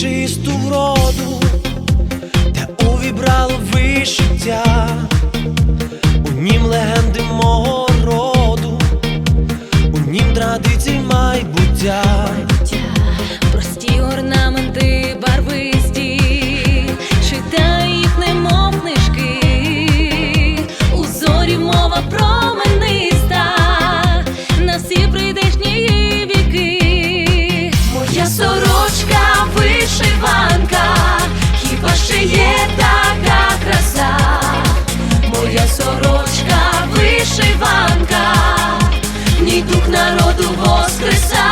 Чисту вроду, те увібрало вишиття, у нім легенди мого роду, у нім традицій майбуття. Прості орнаменти барвисті, читай їх, немов книжки, у зорі мова промениста, вишиванка, ні дух народу воскреса.